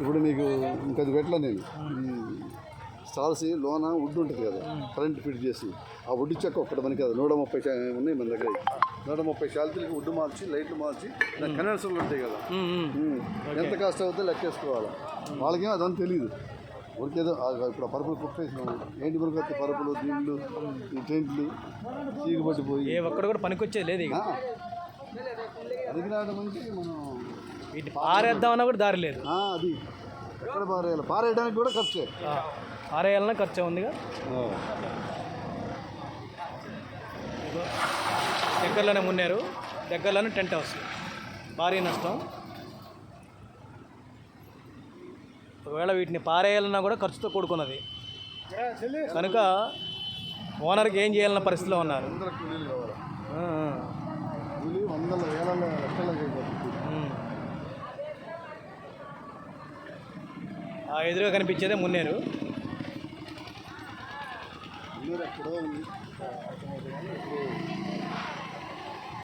ఇప్పుడు నీకు ఇంకది పెట్టలే నేను. స్టాల్స్ లోన వుడ్ ఉంటుంది కదా కరెంట్ ఫిట్ చేసి. ఆ వుడ్ చెక్క ఒక్కటి మనకి కదా నూట ముప్పై ఉన్నాయి మన దగ్గర నూట ముప్పై శాలరీకి వుడ్ మార్చి లైట్లు మార్చి కనెక్షన్లు ఉంటాయి కదా. ఎంత కాస్ట్ అవుతుందో లెక్కేసుకోవాలి. వాళ్ళకేం అదంతా తెలియదు ఉడికేదో ఇప్పుడు పరుపులు కుప్పేసినాము ఏంటి పరుపు పరుపులు దీళ్ళు ఈ టెంట్లు చీకు పట్టిపోయి ఏ ఒక్కడు కూడా పనికొచ్చేది లేదు ఇక. అది రావడం అంటే మనం పారేద్దామన్నా కూడా దారి లేదు. అది. ఎక్కడ పారేయాలి? పారేయడానికి కూడా ఖర్చే. పారేయాలన్నా ఖర్చు ఉందిగా. దగ్గరలోనే మున్నారు. దగ్గరలోనే టెంట్ హౌస్. భారీ నష్టం. ఒకవేళ వీటిని పారేయాలన్నా కూడా ఖర్చుతో కూడుకున్నది. కనుక ఓనర్కి ఏం చేయాలన్న పరిస్థితిలో ఉన్నారు. ఎదురుగా కనిపించేదే మున్నేరు. ఎప్పుడు